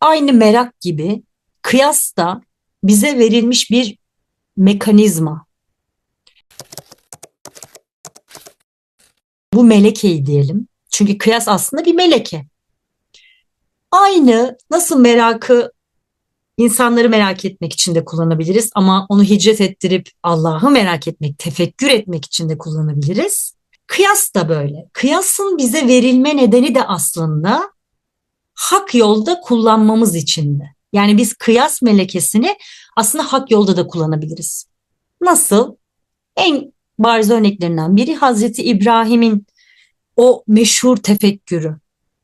Aynı merak gibi kıyas da bize verilmiş bir mekanizma. Bu melekeyi diyelim. Çünkü kıyas aslında bir meleke. Aynı nasıl merakı insanları merak etmek için de kullanabiliriz ama onu hicret ettirip Allah'ı merak etmek, tefekkür etmek için de kullanabiliriz. Kıyas da böyle. Kıyasın bize verilme nedeni de aslında hak yolda kullanmamız için de. Yani biz kıyas melekesini aslında hak yolda da kullanabiliriz. Nasıl? En bariz örneklerinden biri Hazreti İbrahim'in o meşhur tefekkürü.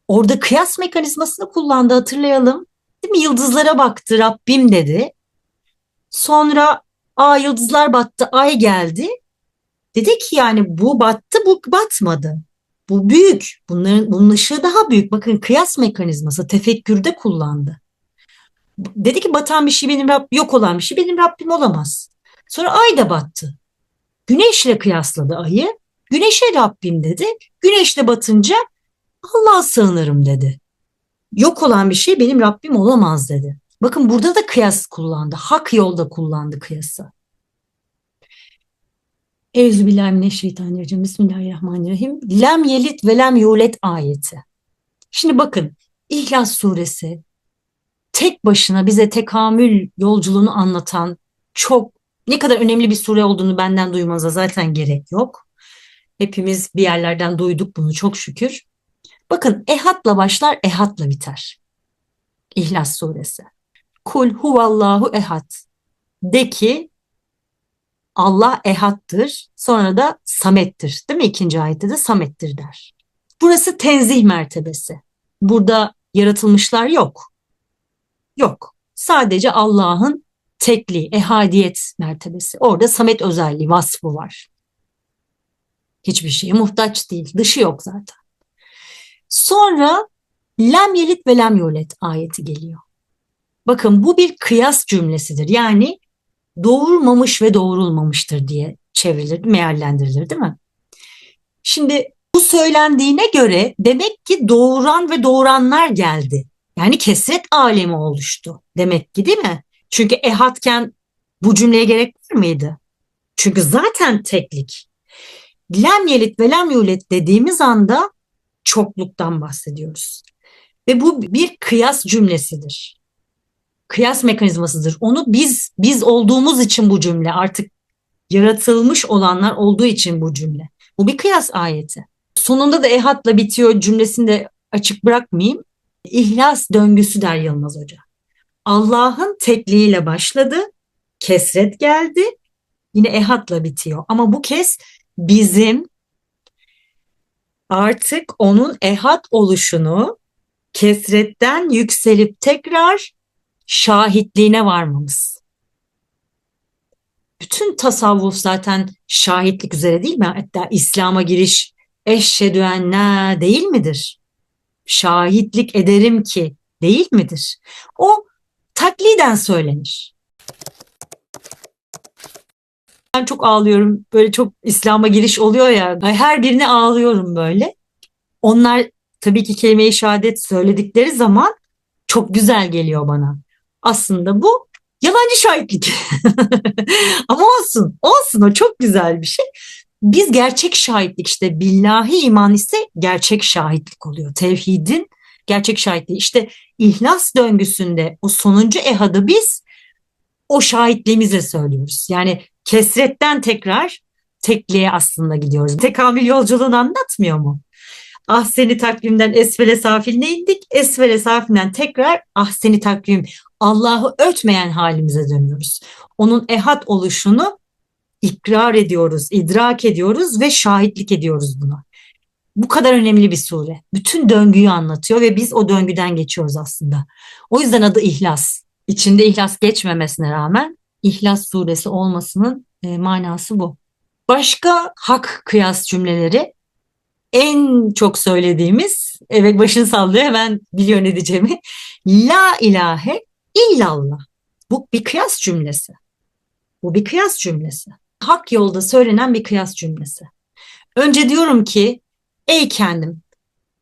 Orada kıyas mekanizmasını kullandı hatırlayalım. Değil mi? Yıldızlara baktı Rabbim dedi. Sonra a yıldızlar battı ay geldi. Dedi ki yani bu battı bu batmadı. Bu büyük. Bunların bunun ışığı daha büyük. Bakın kıyas mekanizması tefekkürde kullandı. Dedi ki batan bir şey benim Rabbim yok olan bir şey benim Rabbim olamaz. Sonra ay da battı. Güneşle kıyasladı ayı. Güneşe Rabbim dedi. Güneşle batınca Allah'a sığınırım dedi. Yok olan bir şey benim Rabbim olamaz dedi. Bakın burada da kıyas kullandı. Hak yolda kullandı kıyası. Euzubillahimineşşeytanirracim. Bismillahirrahmanirrahim. Lem yelit ve lem yulet ayeti. Şimdi bakın İhlas suresi tek başına bize tekamül yolculuğunu anlatan çok ne kadar önemli bir sure olduğunu benden duymanıza zaten gerek yok. Hepimiz bir yerlerden duyduk bunu çok şükür. Bakın ehadla başlar, ehadla biter. İhlas suresi. Kul huvallahu ehad. De ki Allah ehattır. Sonra da samettir. Değil mi? İkinci ayette de samettir der. Burası tenzih mertebesi. Burada yaratılmışlar yok. Yok. Sadece Allah'ın tekliği, ehadiyet mertebesi. Orada samet özelliği, vasfı var. Hiçbir şeye muhtaç değil. Dışı yok zaten. Sonra lem yelit ve lem yulet ayeti geliyor. Bakın bu bir kıyas cümlesidir. Yani doğurmamış ve doğurulmamıştır diye çevrilir, meallendirilir değil mi? Şimdi bu söylendiğine göre demek ki doğuran ve doğuranlar geldi. Yani kesret alemi oluştu demek ki değil mi? Çünkü ehatken bu cümleye gerek var mıydı? Çünkü zaten teklik. Lem yelit ve lem yulet dediğimiz anda çokluktan bahsediyoruz. Ve bu bir kıyas cümlesidir. Kıyas mekanizmasıdır. Onu biz biz olduğumuz için bu cümle artık yaratılmış olanlar olduğu için bu cümle. Bu bir kıyas ayeti. Sonunda da ehatla bitiyor cümlesini açık bırakmayayım. İhlas döngüsü der Yılmaz Hoca. Allah'ın tekliğiyle başladı, kesret geldi, yine ehatla bitiyor. Ama bu kez bizim artık onun ehad oluşunu kesretten yükselip tekrar şahitliğine varmamız. Bütün tasavvuf zaten şahitlik üzere değil mi? Hatta İslam'a giriş eşhedü enne değil midir? Şahitlik ederim ki değil midir? O takliden söylenir. Ben çok ağlıyorum. Böyle çok İslam'a giriş oluyor ya. Her birine ağlıyorum böyle. Onlar tabii ki kelime-i şehadet söyledikleri zaman çok güzel geliyor bana. Aslında bu yalancı şahitlik. Ama olsun, olsun o çok güzel bir şey. Biz gerçek şahitlik işte billahi iman ise gerçek şahitlik oluyor. Tevhidin gerçek şahitliği. İşte ihlas döngüsünde o sonuncu ehadı biz o şahitliğimizle söylüyoruz. Yani kesretten tekrar tekliğe aslında gidiyoruz. Tekamül yolculuğunu anlatmıyor mu? Ah seni takvimden esfele safiline indik. Esfele safilinden tekrar ah seni takvim Allah'ı ötmeyen halimize dönüyoruz. Onun ehad oluşunu ikrar ediyoruz, idrak ediyoruz ve şahitlik ediyoruz buna. Bu kadar önemli bir sure. Bütün döngüyü anlatıyor ve biz o döngüden geçiyoruz aslında. O yüzden adı İhlas. İçinde İhlas geçmemesine rağmen İhlas suresi olmasının e, manası bu. Başka hak kıyas cümleleri en çok söylediğimiz, evet başını sallıyor hemen biliyor ne diyeceğimi. La ilahe illallah. Bu bir kıyas cümlesi. Bu bir kıyas cümlesi. Hak yolda söylenen bir kıyas cümlesi. Önce diyorum ki ey kendim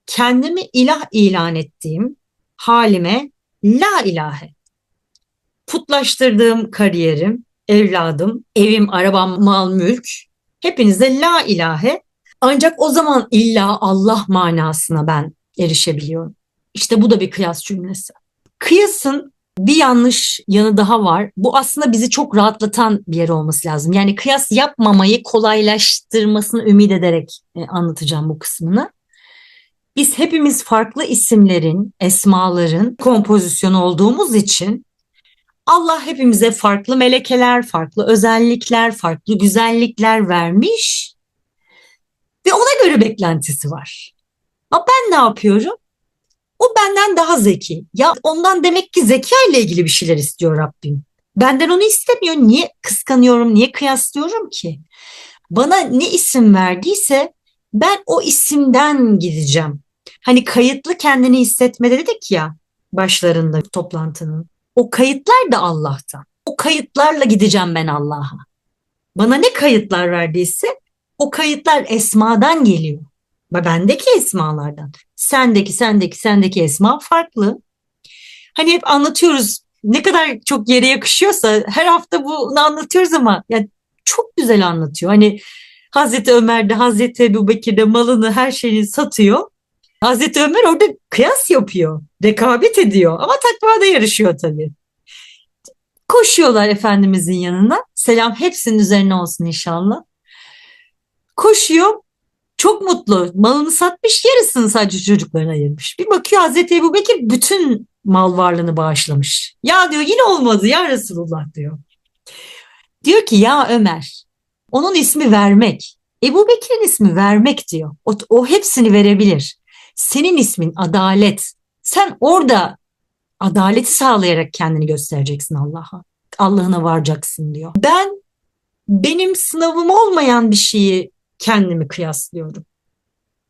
kendimi ilah ilan ettiğim halime La ilahe. Putlaştırdığım kariyerim, evladım, evim, arabam, mal, mülk. Hepinize la ilahe. Ancak o zaman illa Allah manasına ben erişebiliyorum. İşte bu da bir kıyas cümlesi. Kıyasın bir yanlış yanı daha var. Bu aslında bizi çok rahatlatan bir yer olması lazım. Yani kıyas yapmamayı kolaylaştırmasını ümit ederek e, anlatacağım bu kısmını. Biz hepimiz farklı isimlerin, esmaların kompozisyonu olduğumuz için Allah hepimize farklı melekeler, farklı özellikler, farklı güzellikler vermiş ve ona göre beklentisi var. Ama ben ne yapıyorum? O benden daha zeki. Ya ondan demek ki zeka ile ilgili bir şeyler istiyor Rabbim. Benden onu istemiyor. Niye kıskanıyorum, niye kıyaslıyorum ki? Bana ne isim verdiyse ben o isimden gideceğim. Hani kayıtlı kendini hissetme dedik ya başlarında toplantının. O kayıtlar da Allah'tan. O kayıtlarla gideceğim ben Allah'a. Bana ne kayıtlar verdiyse o kayıtlar esmadan geliyor. Bendeki esmalardan. Sendeki, sendeki, sendeki esma farklı. Hani hep anlatıyoruz ne kadar çok yere yakışıyorsa her hafta bunu anlatıyoruz ama yani çok güzel anlatıyor. Hani Hazreti Ömer de Hazreti Ebu Bekir de malını her şeyini satıyor. Hazreti Ömer orada kıyas yapıyor. Rekabet ediyor ama takvada yarışıyor tabii. Koşuyorlar Efendimizin yanına. Selam hepsinin üzerine olsun inşallah. Koşuyor. Çok mutlu. Malını satmış yarısını sadece çocuklarına ayırmış. Bir bakıyor Hazreti Ebu Bekir bütün mal varlığını bağışlamış. Ya diyor yine olmadı ya Resulullah diyor. Diyor ki ya Ömer onun ismi vermek. Ebu Bekir'in ismi vermek diyor. O, o hepsini verebilir. Senin ismin adalet. Sen orada adaleti sağlayarak kendini göstereceksin Allah'a. Allah'ına varacaksın diyor. Ben benim sınavım olmayan bir şeyi kendimi kıyaslıyorum.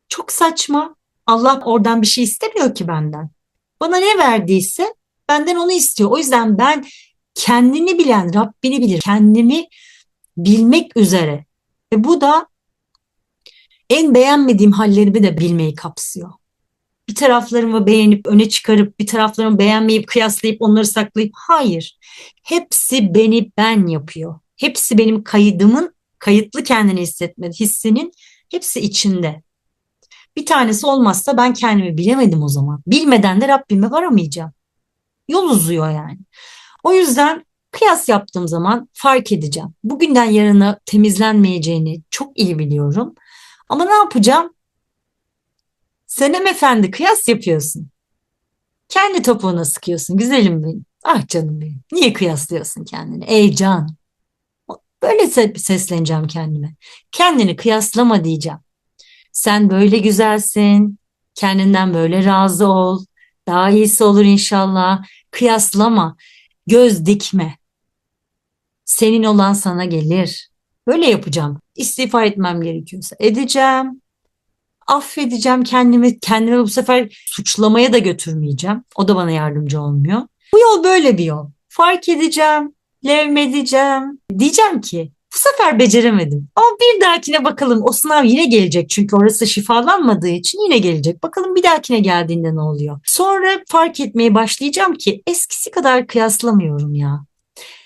Çok saçma. Allah oradan bir şey istemiyor ki benden. Bana ne verdiyse benden onu istiyor. O yüzden ben kendini bilen Rabbini bilir. Kendimi bilmek üzere. Ve bu da en beğenmediğim hallerimi de bilmeyi kapsıyor. Bir taraflarımı beğenip öne çıkarıp bir taraflarımı beğenmeyip kıyaslayıp onları saklayıp hayır. Hepsi beni ben yapıyor. Hepsi benim kaydımın kayıtlı kendini hissetme hissinin hepsi içinde. Bir tanesi olmazsa ben kendimi bilemedim o zaman. Bilmeden de Rabbime varamayacağım. Yol uzuyor yani. O yüzden kıyas yaptığım zaman fark edeceğim. Bugünden yarına temizlenmeyeceğini çok iyi biliyorum. Ama ne yapacağım? Senem efendi kıyas yapıyorsun. Kendi topuğuna sıkıyorsun güzelim benim. Ah canım benim. Niye kıyaslıyorsun kendini? Ey can. Böyle sesleneceğim kendime. Kendini kıyaslama diyeceğim. Sen böyle güzelsin. Kendinden böyle razı ol. Daha iyisi olur inşallah. Kıyaslama. Göz dikme. Senin olan sana gelir. Böyle yapacağım. İstiğfar etmem gerekiyorsa edeceğim. Affedeceğim kendimi. Kendimi bu sefer suçlamaya da götürmeyeceğim. O da bana yardımcı olmuyor. Bu yol böyle bir yol. Fark edeceğim levmedeceğim. Diyeceğim ki bu sefer beceremedim. Ama bir dahakine bakalım o sınav yine gelecek. Çünkü orası şifalanmadığı için yine gelecek. Bakalım bir dahakine geldiğinde ne oluyor? Sonra fark etmeye başlayacağım ki eskisi kadar kıyaslamıyorum ya.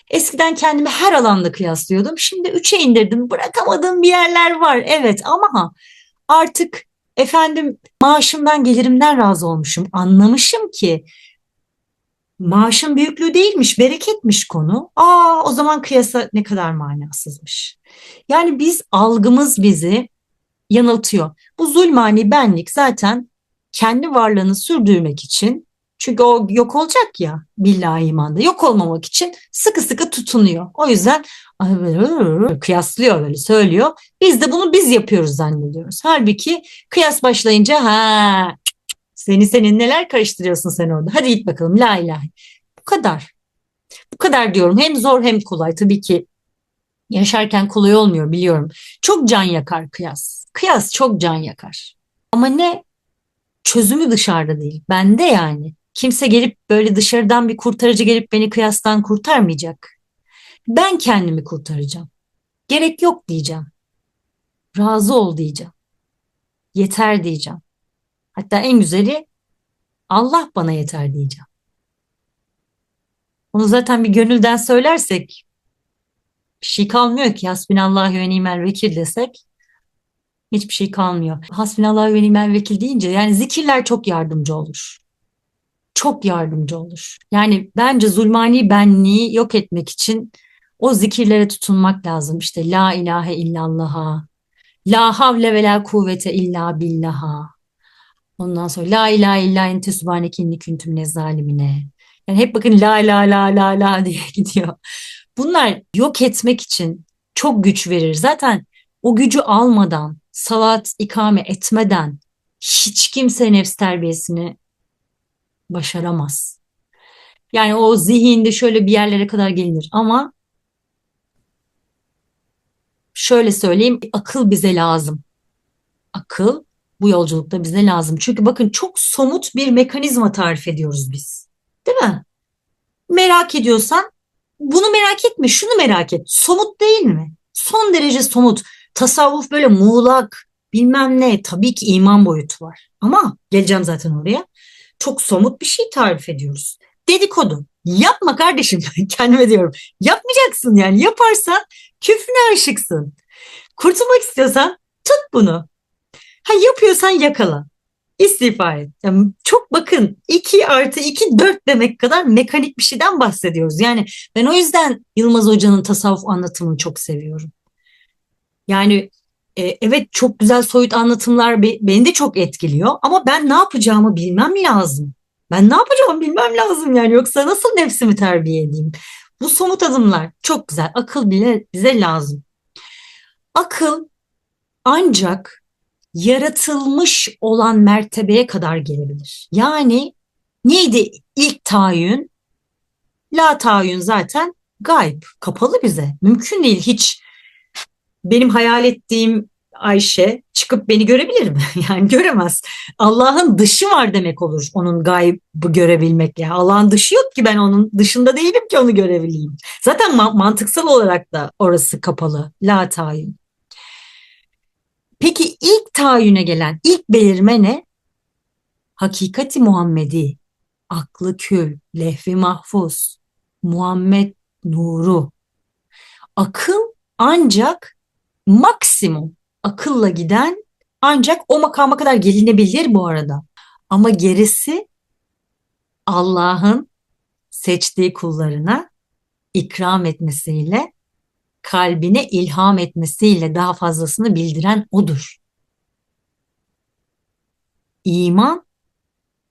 Eskiden kendimi her alanda kıyaslıyordum. Şimdi üçe indirdim. Bırakamadığım bir yerler var. Evet ama artık efendim maaşımdan gelirimden razı olmuşum. Anlamışım ki maaşın büyüklüğü değilmiş, bereketmiş konu. Aa o zaman kıyasa ne kadar manasızmış. Yani biz algımız bizi yanıltıyor. Bu zulmani benlik zaten kendi varlığını sürdürmek için çünkü o yok olacak ya billahi imanda yok olmamak için sıkı sıkı tutunuyor. O yüzden kıyaslıyor böyle söylüyor. Biz de bunu biz yapıyoruz zannediyoruz. Halbuki kıyas başlayınca ha seni senin neler karıştırıyorsun sen orada. Hadi git bakalım la ilahe. Bu kadar. Bu kadar diyorum. Hem zor hem kolay. Tabii ki yaşarken kolay olmuyor biliyorum. Çok can yakar kıyas. Kıyas çok can yakar. Ama ne? Çözümü dışarıda değil. Bende yani. Kimse gelip böyle dışarıdan bir kurtarıcı gelip beni kıyastan kurtarmayacak. Ben kendimi kurtaracağım. Gerek yok diyeceğim. Razı ol diyeceğim. Yeter diyeceğim. Hatta en güzeli Allah bana yeter diyeceğim. Onu zaten bir gönülden söylersek bir şey kalmıyor ki. Hasbinallah ve nimel vekil desek hiçbir şey kalmıyor. Hasbinallah ve nimel vekil deyince yani zikirler çok yardımcı olur. Çok yardımcı olur. Yani bence zulmani benliği yok etmek için o zikirlere tutunmak lazım. İşte la ilahe illallah'a, la havle ve la kuvvete illa billah'a. Ondan sonra la ilahe illa ente subhaneke inni kuntu minez zalimine. Yani hep bakın la la la la la diye gidiyor. Bunlar yok etmek için çok güç verir. Zaten o gücü almadan, salat ikame etmeden hiç kimse nefs terbiyesini başaramaz. Yani o zihinde şöyle bir yerlere kadar gelinir ama şöyle söyleyeyim akıl bize lazım. Akıl bu yolculukta bize lazım. Çünkü bakın çok somut bir mekanizma tarif ediyoruz biz. Değil mi? Merak ediyorsan bunu merak etme, şunu merak et. Somut değil mi? Son derece somut. Tasavvuf böyle muğlak, bilmem ne. Tabii ki iman boyutu var. Ama geleceğim zaten oraya. Çok somut bir şey tarif ediyoruz. Dedikodu. Yapma kardeşim. Kendime diyorum. Yapmayacaksın yani. Yaparsan küfrüne aşıksın. Kurtulmak istiyorsan tut bunu. Ha yapıyorsan yakala. İstiğfar et. Yani çok bakın 2 artı 2 4 demek kadar mekanik bir şeyden bahsediyoruz. Yani ben o yüzden Yılmaz Hoca'nın tasavvuf anlatımını çok seviyorum. Yani e, evet çok güzel soyut anlatımlar be- beni de çok etkiliyor ama ben ne yapacağımı bilmem lazım. Ben ne yapacağımı bilmem lazım yani yoksa nasıl nefsimi terbiye edeyim? Bu somut adımlar çok güzel. Akıl bile bize lazım. Akıl ancak yaratılmış olan mertebeye kadar gelebilir. Yani neydi ilk tayin? La tayin zaten gayb, kapalı bize. Mümkün değil hiç benim hayal ettiğim Ayşe çıkıp beni görebilir mi? Yani göremez. Allah'ın dışı var demek olur onun gaybı görebilmek. Yani Allah'ın dışı yok ki ben onun dışında değilim ki onu görebileyim. Zaten ma- mantıksal olarak da orası kapalı. La tayin. Peki ilk tayine gelen ilk belirme ne? Hakikati Muhammedi, aklı kül, lehvi mahfuz, Muhammed nuru. Akıl ancak maksimum akılla giden ancak o makama kadar gelinebilir bu arada. Ama gerisi Allah'ın seçtiği kullarına ikram etmesiyle kalbine ilham etmesiyle daha fazlasını bildiren odur. İman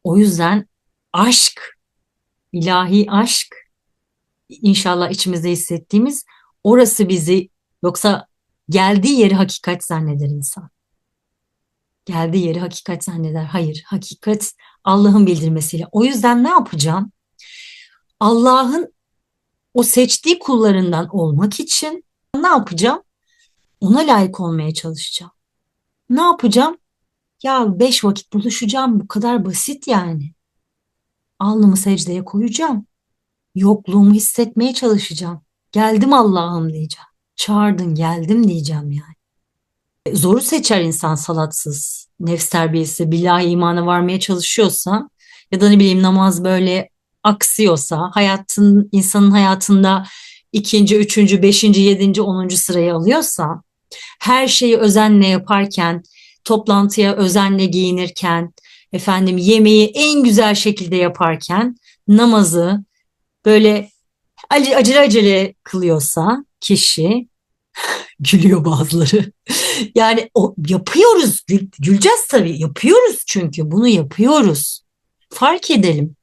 o yüzden aşk, ilahi aşk inşallah içimizde hissettiğimiz orası bizi yoksa geldiği yeri hakikat zanneder insan. Geldiği yeri hakikat zanneder. Hayır, hakikat Allah'ın bildirmesiyle. O yüzden ne yapacağım? Allah'ın o seçtiği kullarından olmak için ne yapacağım? Ona layık olmaya çalışacağım. Ne yapacağım? Ya beş vakit buluşacağım. Bu kadar basit yani. Alnımı secdeye koyacağım. Yokluğumu hissetmeye çalışacağım. Geldim Allah'ım diyeceğim. Çağırdın geldim diyeceğim yani. E, Zoru seçer insan salatsız. Nefs terbiyesi, billahi imana varmaya çalışıyorsa ya da ne bileyim namaz böyle aksıyorsa, hayatın insanın hayatında ikinci, üçüncü, beşinci, yedinci, onuncu sırayı alıyorsa, her şeyi özenle yaparken, toplantıya özenle giyinirken, efendim yemeği en güzel şekilde yaparken, namazı böyle acele acele, kılıyorsa kişi, gülüyor bazıları. Yani o yapıyoruz, gül- güleceğiz tabii, yapıyoruz çünkü bunu yapıyoruz. Fark edelim.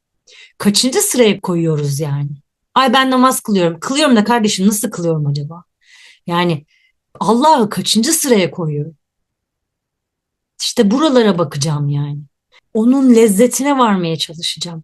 Kaçıncı sıraya koyuyoruz yani? Ay ben namaz kılıyorum. Kılıyorum da kardeşim nasıl kılıyorum acaba? Yani Allah'ı kaçıncı sıraya koyuyorum? İşte buralara bakacağım yani. Onun lezzetine varmaya çalışacağım.